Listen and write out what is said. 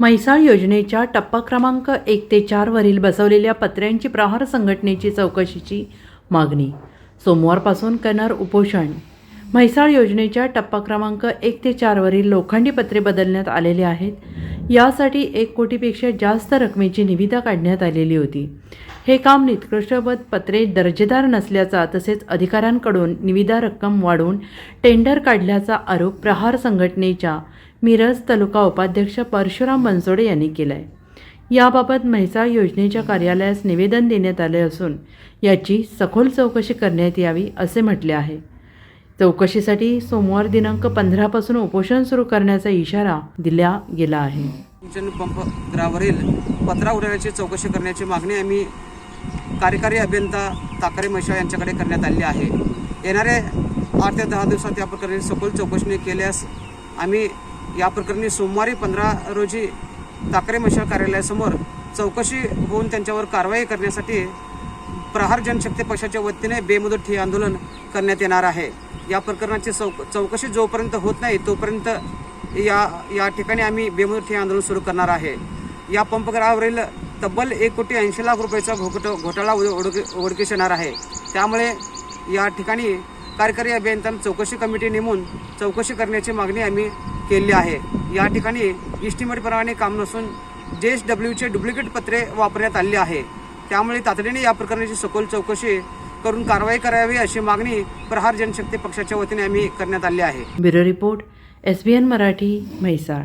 म्हैसाळ योजनेच्या टप्पा क्रमांक एक ते चारवरील बसवलेल्या पत्र्यांची प्रहार संघटनेची चौकशीची मागणी. सोमवारपासून करणार उपोषण. म्हैसाळ योजनेच्या टप्पा क्रमांक एक ते चारवरील लोखंडी पत्रे बदलण्यात आलेले आहेत. यासाठी एक कोटीपेक्षा जास्त रकमेची निविदा काढण्यात आलेली होती. हे काम निकृष्टवत पत्रे दर्जेदार नसल्याचा तसेच अधिकाऱ्यांकडून निविदा रक्कम वाढवून टेंडर काढल्याचा आरोप प्रहार संघटनेच्या मिरज तालुका उपाध्यक्ष परशुराम बनसोडे यांनी केलं आहे याबाबत म्हैसाळ योजनेच्या कार्यालयास निवेदन देण्यात आले असून याची सखोल चौकशी करण्यात यावी असे म्हटले आहे. चौकशीसाठी सोमवार दिनांक पंधरापासून उपोषण सुरू करण्याचा इशारा दिला गेला आहे. सिंचन पंप पत्रा उड्याची चौकशी करण्याची मागणी आम्ही कार्यकारी अभियंता ताकरे म्हैसाळ यांच्याकडे करण्यात आली आहे. येणाऱ्या आठ ते दहा दिवसात या प्रकरणी सखोल चौकशी केल्यास आम्ही या प्रकरणी सोमवारी पंधरा रोजी ताकरे मशाल कार्यालयासमोर चौकशी होऊन त्यांच्यावर कारवाई करण्यासाठी प्रहार जनशक्ती पक्षाच्या वतीने बेमुदत ठे आंदोलन करण्यात येणार आहे. या प्रकरणाची चौ चौकशी जोपर्यंत होत नाही तोपर्यंत या या ठिकाणी आम्ही बेमुदत ठे आंदोलन सुरू करणार आहे. या पंपग्रहावरील तब्बल एक कोटी ऐंशी लाख रुपयाचा घोट घोटाळा उड- उडक येणार आहे. त्यामुळे या ठिकाणी कार्यकारी अभियंत्यांना चौकशी कमिटी नेमून चौकशी करण्याची मागणी आम्ही केले आहे. या ठिकाणी इस्टिमेटप्रमाणे काम नसून जे एस डब्ल्यूचे डुप्लिकेट पत्रे वापरण्यात आली आहे. त्यामुळे तातडीने या प्रकरणाची सखोल चौकशी करून कारवाई करावी अशी मागणी प्रहार जनशक्ती पक्षाच्या वतीने आम्ही करण्यात आली आहे. Bureau report S B N Marathi Mhaisal.